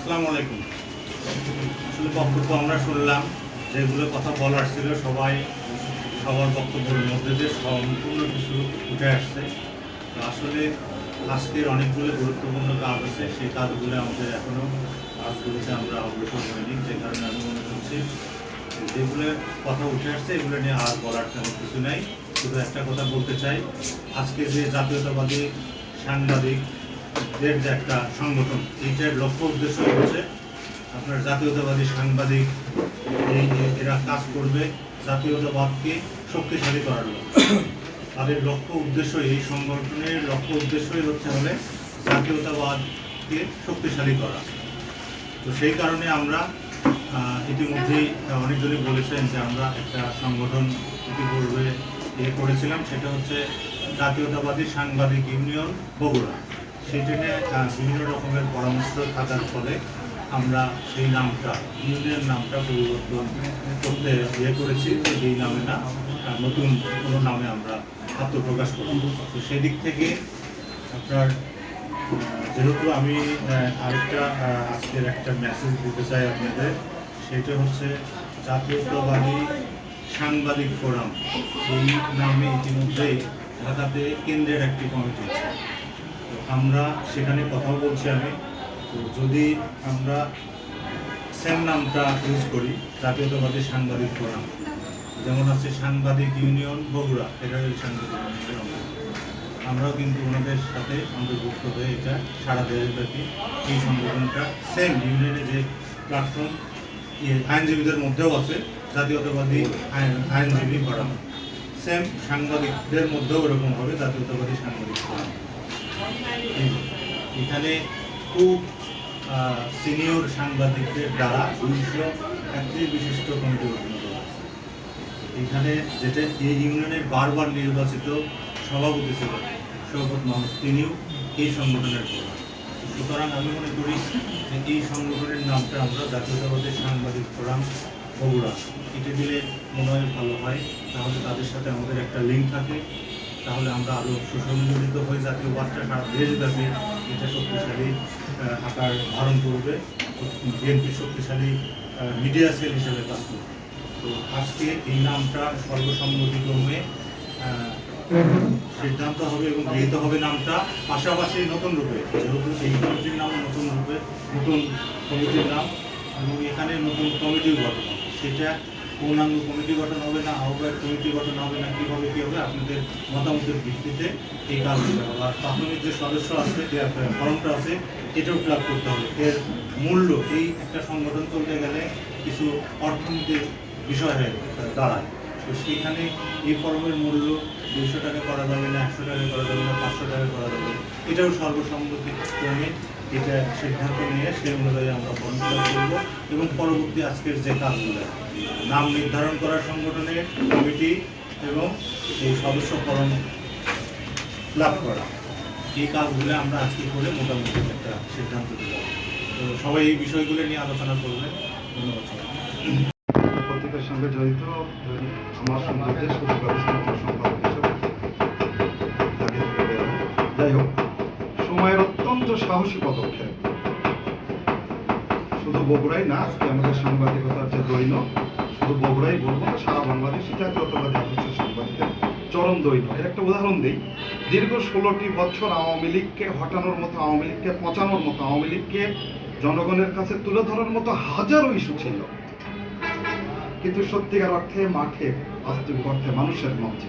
আসসালামু আলাইকুম। আসলে বক্তব্য আমরা শুনলাম, যেগুলো কথা বলার ছিল, সবাই সবার বক্তব্যের মধ্যে দিয়ে সম্পূর্ণ কিছু উঠে আসছে। আসলে আজকের অনেকগুলো গুরুত্বপূর্ণ কাজ আছে, সেই কাজগুলো আমাদের এখনও কাজগুলোতে আমরা অগ্রসর হয়নি। যে কারণে আমি মনে করছি যেগুলো কথা উঠে আসছে, এগুলো নিয়ে আর বলার তেমন কিছু নাই। শুধু একটা কথা বলতে চাই, আজকে যে জাতীয়তাবাদী সাংবাদিকদের যে একটা সংগঠন। এইটার লক্ষ্য উদ্দেশ্য হচ্ছে আপনার জাতীয়তাবাদী সাংবাদিক, এই এরা কাজ করবে জাতীয়তাবাদকে শক্তিশালী করার লক্ষ্য। তাদের লক্ষ্য উদ্দেশ্য এই সংগঠনের লক্ষ্য উদ্দেশ্যই হচ্ছে হলে জাতীয়তাবাদকে শক্তিশালী করা। তো সেই কারণে আমরা ইতিমধ্যেই অনেকজনই বলেছেন যে আমরা একটা সংগঠন ইতিপূর্বে ইয়ে করেছিলাম, সেটা হচ্ছে জাতীয়তাবাদী সাংবাদিক ইউনিয়ন বগুড়া। সেটা নিয়ে আহ, বিভিন্ন রকমের পরামর্শ থাকার ফলে আমরা সেই নামটা ইউনিয়ন নামটা পরিবর্তন করতে ইয়ে করেছি। যে এই নামে না নতুন কোনো নামে আমরা আত্মপ্রকাশ করব তো সেদিক থেকে আপনার যেহেতু আমি আরেকটা আজকের একটা মেসেজ দিতে চাই আপনাদের সেটা হচ্ছে জাতীয়তাবাদী সাংবাদিক ফোরাম। এই নামে ইতিমধ্যেই ঢাকাতে কেন্দ্রের একটি কমিটি আছে। আমরা সেখানে কথাও বলছি আমি। তো যদি আমরা সেম নামটা ইউজ করি, জাতীয়তাবাদী সাংবাদিক ফোরাম। যেমন আছে সাংবাদিক ইউনিয়ন বগুড়া ফেডারেল সাংবাদিক। আমরাও কিন্তু ওনাদের সাথে অন্তর্ভুক্ত হয়ে এটা সারা দেশব্যাপী এই সংগঠনটা সেম ইউনিয়নের যে প্ল্যাটফর্ম আইনজীবীদের মধ্যেও আছে, জাতীয়তাবাদী আইন- আইনজীবী ফোরাম। সেম সাংবাদিকদের মধ্যেও এরকম হবে জাতীয়তাবাদী সাংবাদিক ফোরাম। এখানে খুব সিনিয়র সাংবাদিকদের দ্বারা দুইশো একত্রিশ বিশিষ্ট কমিটি গঠন করা এখানে যেটা এই ইউনিয়নের বারবার নির্বাচিত সভাপতি ছিল শওকত মাহমুদ, তিনিও এই সংগঠনের সুতরাং আমি মনে করি যে এই সংগঠনের নামটা আমরা জাতীয়তাবাদী সাংবাদিক ফোরাম বগুড়া। এটা দিলে মনে হয় ভালো হয়, তাহলে তাদের সাথে আমাদের একটা লিঙ্ক থাকে। তাহলে আমরা আরও সুসংগঠিত হয়ে জাতীয় বার্তা সারা দেশব্যাপী এটা শক্তিশালী আকার ধারণ করবে। বিএনপি শক্তিশালী মিডিয়া সেল হিসেবে কাজ করবে। তো আজকে এই নামটা সর্বসম্মতিক্রমে সিদ্ধান্ত হবে এবং গৃহীত হবে নামটা। পাশাপাশি নতুন রূপে, যেহেতু এই কমিটির নাম নতুন রূপে, নতুন কমিটির নাম এবং এখানে নতুন কমিটিও গঠন। সেটা পূর্ণাঙ্গ কমিটি গঠন হবে না, আহ্বায়ক কমিটি গঠন হবে না, কীভাবে হবে আপনাদের মতামতের ভিত্তিতে এই কাজগুলো হবে আর প্রাথমিক যে সদস্য আছে, যে ফর্মটা আছে, এটাও ফিল করতে হবে। এর মূল্য, এই একটা সংগঠন চলতে গেলে কিছু অর্থনীতির বিষয় হয়ে দাঁড়ায়। তো সেখানে এই ফর্মের মূল্য দুশো টাকা করা যাবে না, একশো টাকা করা যাবে না, পাঁচশো টাকা করা যাবে এটাও সর্বসম্মতি ক্রমে এটা সিদ্ধান্ত নিয়ে সেই অনুযায়ী আমরা আপ করব এবং পরবর্তী আজকের যে কাজগুলো, নাম নির্ধারণ করা সংগঠনের কমিটি এবং এই সদস্য ফরম লাভ করা এই কাজগুলো আমরা আজকে করে মোটামুটি একটা সিদ্ধান্ত দিলাম তো সবাই এই বিষয়গুলো নিয়ে আলোচনা করবেন ধন্যবাদ। পত্রিকার সঙ্গে জড়িত আমার বের হই। যাই হোক, সময়ের অত্যন্ত সাহসী পদক্ষেপ বগুড়াই না, আজকে আমাদের সাংবাদিকতার যে দৈন শুধু বগুড়াই বলব না, সারা বাংলাদেশি জাতীয়তাবাদী আদর্শ সাংবাদিকের চরম দৈন এর একটা উদাহরণ দিই, দীর্ঘ ষোলোটি বছর আওয়ামী লীগকে হটানোর মতো, আওয়ামী লীগকে পচানোর মতো, আওয়ামী লীগকে জনগণের কাছে তুলে ধরার মতো হাজারো ইস্যু ছিল। কিন্তু সত্যিকার অর্থে মাঠে, বাস্তবিক অর্থে মানুষের মঞ্চে।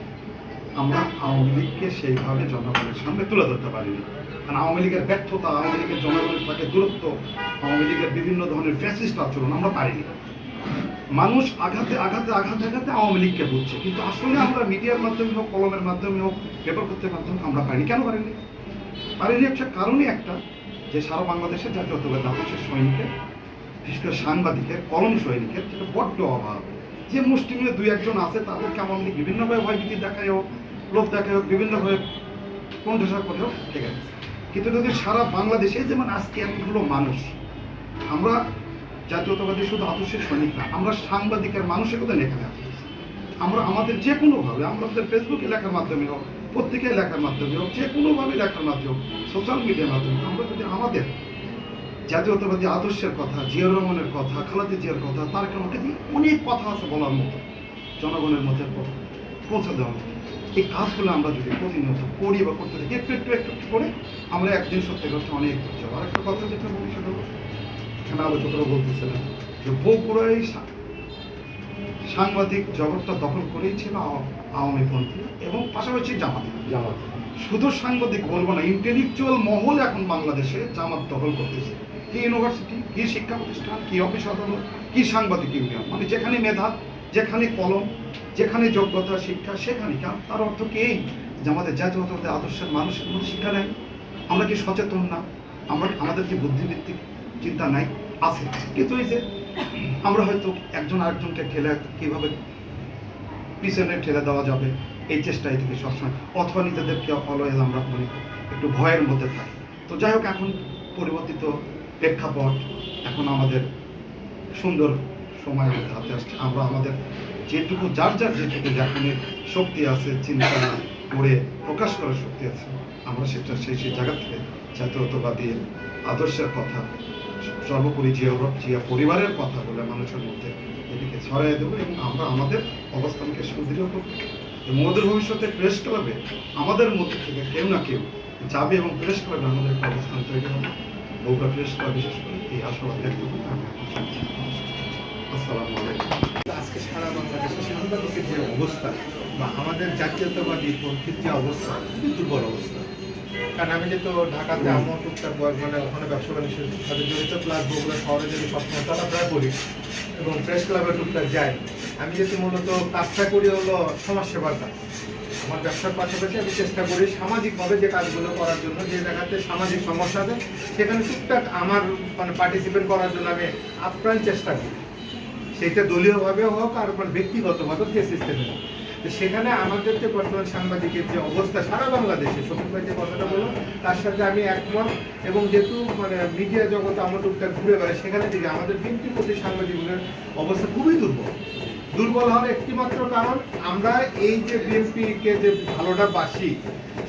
আমরা আওয়ামী লীগকে সেইভাবে জনগণের সামনে তুলে ধরতে পারিনি। কারণ আওয়ামী লীগের ব্যর্থতা, আওয়ামী লীগের জনগণের থাকে দূরত্ব, আওয়ামী লীগের বিভিন্ন ধরনের ফ্যাসিস্ট আচরণ আমরা পারিনি। মানুষ আঘাতে আঘাতে আঘাতে আঘাতে আওয়ামী লীগকে বুঝছে। কিন্তু আসলে আমরা মিডিয়ার মাধ্যমে হোক, কলমের মাধ্যমে হোক পেপার পত্রের মাধ্যমে আমরা পারিনি। কেন পারিনি? পারিনি হচ্ছে কারণই একটা, যে সারা বাংলাদেশের জাতীয়তাবাদী আদর্শের সৈনিকের, বিশেষ করে সাংবাদিকের, কলম সৈনিকের যেটা বড্ড অভাব। যে মুষ্টিমেয় দুই একজন আছে তাদেরকে লীগ বিভিন্নভাবে ভয়ভীতি দেখায় হোক লোক দেখায় হোক বিভিন্নভাবে কণ্ঠসা করে হোক ঠিক আছে কিন্তু যদি সারা বাংলাদেশে যেমন আজকে এতগুলো মানুষ, আমরা জাতীয়তাবাদী শুধু আদর্শের সৈনিক না, আমরা সাংবাদিকের মানুষের নিয়ে লেখা আছি আমরা আমাদের যে কোনোভাবে আমরা আমাদের ফেসবুকে লেখার মাধ্যমে হোক পত্রিকায় লেখার মাধ্যমে হোক, যে কোনোভাবে লেখার মাধ্যমে সোশ্যাল মিডিয়ার মাধ্যমে আমরা যদি আমাদের জাতীয়তাবাদী আদর্শের কথা, জিয়াউর রহমানের কথা, খালাদি জিয়ার কথা, তার কারণে অনেক কথা আছে বলার মতো, জনগণের মধ্যে পৌঁছে দেওয়া মতো এই কাজগুলো আমরা যদি প্রতিনিয়ত করি বা করতে থাকি একটু একটু একটু একটু করে আমরা একদিন সত্যি করতে অনেক দূর যাব। আর একটা কথা যেটা সেটা হলো, এখানে আলোচকরা বলতেছিলেন যে বগুড়ায় সাংবাদিক জগৎটা দখল করেই ছিল আওয়া- আওয়ামী পন্থী এবং পাশাপাশি জামাত। জামাত। শুধু সাংবাদিক বলব না ইন্টেলেকচুয়াল মহল এখন বাংলাদেশে জামাত দখল করতেছে। কি ইউনিভার্সিটি কি শিক্ষা প্রতিষ্ঠান কি অফিস আদালত কি সাংবাদিক ইউনিয়ন? মানে যেখানে মেধা যেখানে কলম, যেখানে যোগ্যতা, শিক্ষা, সেখানে তার অর্থ কি এই? যে আমাদের জাতীয়তাবাদী আদর্শের মানুষের মধ্যে শিক্ষা নেই আমরা কি সচেতন না? আমরা, আমাদের কি বুদ্ধিভিত্তিক চিন্তা নাই? আছে। কিন্তু এই যে আমরা হয়তো একজন আরেকজনকে ঠেলে কীভাবে পিছনে ঠেলে দেওয়া যাবে? এই চেষ্টাই থেকে সবসময়। অথবা নিজেদেরকে অলওয়েজ আমরা মানে একটু ভয়ের মধ্যে থাকি। তো যাই হোক, এখন পরিবর্তিত প্রেক্ষাপট, এখন আমাদের সুন্দর সময় হাতে আসছে আমরা আমাদের যেটুকু, যার যার যেটুকু যেখানে শক্তি আছে, চিন্তা করে প্রকাশ করার শক্তি আছে, আমরা সেটা সেই সেই জায়গা থেকে জাতীয়তাবাদী আদর্শের কথা, সর্বোপরি জিয়া জিয়া পরিবারের কথা বলে মানুষের মধ্যে এটিকে ছড়াই দেবো এবং আমরা আমাদের অবস্থানকে সুদৃঢ় করব এবং ভবিষ্যতে প্রেস ক্লাবে আমাদের মধ্যে থেকে কেউ না কেউ যাবে এবং প্রেস ক্লাবে আমাদের অবস্থান তৈরি হবে। বগুড়া প্রেস ক্লাব বিশেষ করে এই আশাবাদ ব্যক্ত করি আমি আসসালামু আলাইকুম। আজকে সারা বাংলাদেশে সাংবাদিকের যে অবস্থা বা আমাদের জাতীয়তাবাদী পন্থীর যে অবস্থা, খুবই দুর্বল অবস্থা। কারণ আমি যেহেতু ঢাকাতে আমার টুকটাক বয়- মানে ওখানে ব্যবসা বাণিজ্যের সাথে জড়িত প্লাস বগুড়া শহরে যদি সবসময় চলাফেরা করি এবং প্রেস ক্লাবে টুকটাক যাই আমি যেহেতু মূলত কাজটা করি হলো সমাজ কাজ আমার ব্যবসার পাশাপাশি আমি চেষ্টা করি সামাজিকভাবে যে কাজগুলো করার জন্য, যে জায়গাতে সামাজিক সমস্যা আছে, সেখানে টুকটাক আমার মানে পার্টিসিপেট করার জন্য আমি আপ্রাণ চেষ্টা করি। সেটা দলীয়ভাবে হোক আর ব্যক্তিগতভাবে যে সিস্টেমে সেখানে আমাদের যে বর্তমান সাংবাদিকের যে অবস্থা সারা বাংলাদেশে শফিক ভাই যে কথাটা বলল, তার সাথে আমি একমত এবং যেহেতু মানে মিডিয়া জগতে আমার টুকটাক ঘুরে বেড়াই সেখানে থেকে আমাদের বিএনপি প্রতি সাংবাদিকদের অবস্থা খুবই দুর্বল। দুর্বল হওয়ার একটিমাত্র কারণ, আমরা এই যে বিএনপিকে যে ভালোটা বাসি,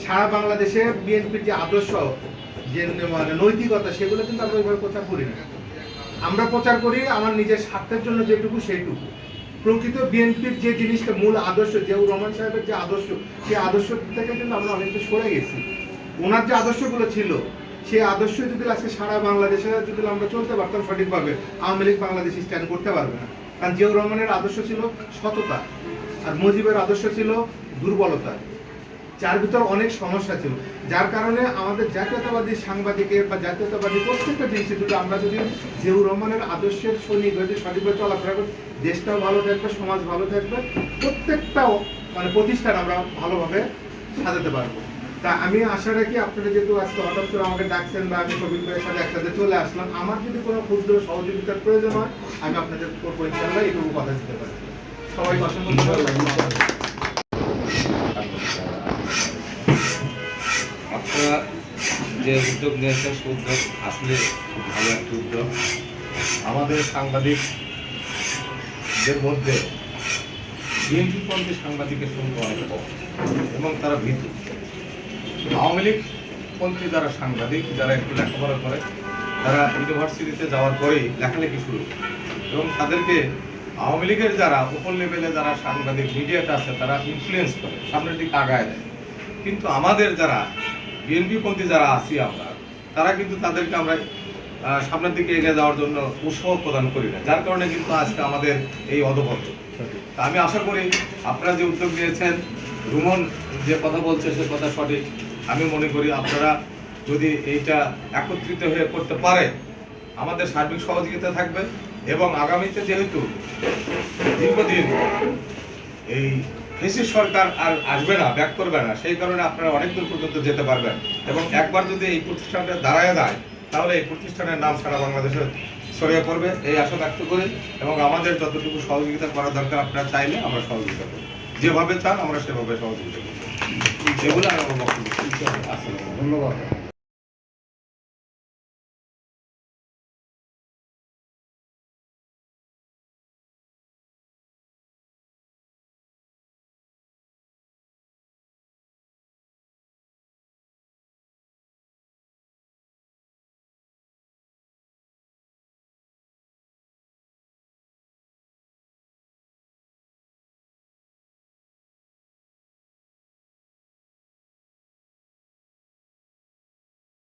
সারা বাংলাদেশে বিএনপির যে আদর্শ, যে মানে নৈতিকতা, সেগুলো কিন্তু আমরা ওইভাবে প্রচার করি না। আমরা প্রচার করি, আমার নিজের স্বার্থের জন্য যেটুকু সেইটুকু। প্রকৃত বিএনপির যে জিনিসটা মূল আদর্শ, জিয়াউর রহমান সাহেবের যে আদর্শ, সেই আদর্শ থেকে কিন্তু আমরা অনেকটা সরে গেছি। ওনার যে আদর্শগুলো ছিল, সেই আদর্শ যদি আজকে সারা বাংলাদেশে যদি আমরা চলতে পারতাম সঠিকভাবে, আওয়ামী লীগ বাংলাদেশ স্ট্যান্ড করতে পারবে না। কারণ জিয়াউর রহমানের আদর্শ ছিল সততা, আর মুজিবের আদর্শ ছিল দুর্বলতা। যার ভিতর অনেক সমস্যা ছিল। যার কারণে আমাদের জাতীয়তাবাদী সাংবাদিকের বা জাতীয়তাবাদী প্রত্যেকটা যদি আমরা যদি জিয়াউর রহমানের আদর্শের সৈনিক যদি সঠিকভাবে চলাফেরা করি, দেশটাও ভালো থাকবে, সমাজ ভালো থাকবে প্রত্যেকটা মানে প্রতিষ্ঠান আমরা ভালোভাবে সাজাতে পারব। তা আমি আশা রাখি আপনারা যেহেতু আজকে হঠাৎ করে আমাকে ডাকছেন বা আমি সবিক ভাইয়ের সাথে একসাথে চলে আসলাম, আমার যদি কোনো ক্ষুদ্র সহযোগিতার প্রয়োজন হয়, আমি আপনাদের করব ইনশাল্লাহ এইটুকু কথা দিতে পারি। সবাই ধন্যবাদ। যে উদ্যোগ নিয়েছেন সে উদ্যোগ আসলে খুব ভালো একটা উদ্যোগ। আমাদের সাংবাদিকদের মধ্যে বিএনপিপন্থী সাংবাদিকের সংখ্যা অনেক কম এবং তারা ভীতু আওয়ামী লীগ পন্থী যারা সাংবাদিক, যারা একটু লেখাপড়া করে, তারা ইউনিভার্সিটিতে যাওয়ার পরেই লেখালেখি শুরু এবং তাদেরকে আওয়ামী লীগের যারা উপর লেভেলে যারা সাংবাদিক মিডিয়াটা আছে, তারা ইনফ্লুয়েন্স করে, সামনের দিকে আগায় দেয়। কিন্তু আমাদের যারা বিএনপি পন্থী যারা আছি আমরা, তারা কিন্তু তাদেরকে আমরা সামনের দিকে এগিয়ে যাওয়ার জন্য উৎসাহ প্রদান করি না, যার কারণে কিন্তু আজকে আমাদের এই অধপত্র তা আমি আশা করি আপনারা যে উদ্যোগ নিয়েছেন, রুমন যে কথা বলছে সে কথা সঠিক। আমি মনে করি আপনারা যদি এইটা একত্রিত হয়ে করতে পারে আমাদের সার্বিক সহযোগিতা থাকবে এবং আগামীতে যেহেতু দীর্ঘদিন এই ফেসিস সরকার আর আসবে না ব্যাক করবে না সেই কারণে আপনারা অনেক দূর পর্যন্ত যেতে পারবেন। এবং একবার যদি এই প্রতিষ্ঠানটা দাঁড়ায় যায় তাহলে এই প্রতিষ্ঠানের নাম সারা বাংলাদেশে ছড়িয়ে পড়বে। এই আশা ব্যক্ত করি এবং আমাদের যতটুকু সহযোগিতা করা দরকার আপনারা চাইলে আমরা সহযোগিতা করব। যেভাবে চান আমরা সেভাবে সহযোগিতা করব। এগুলো আমার বক্তব্য। আসসালামু আলাইকুম। ধন্যবাদ।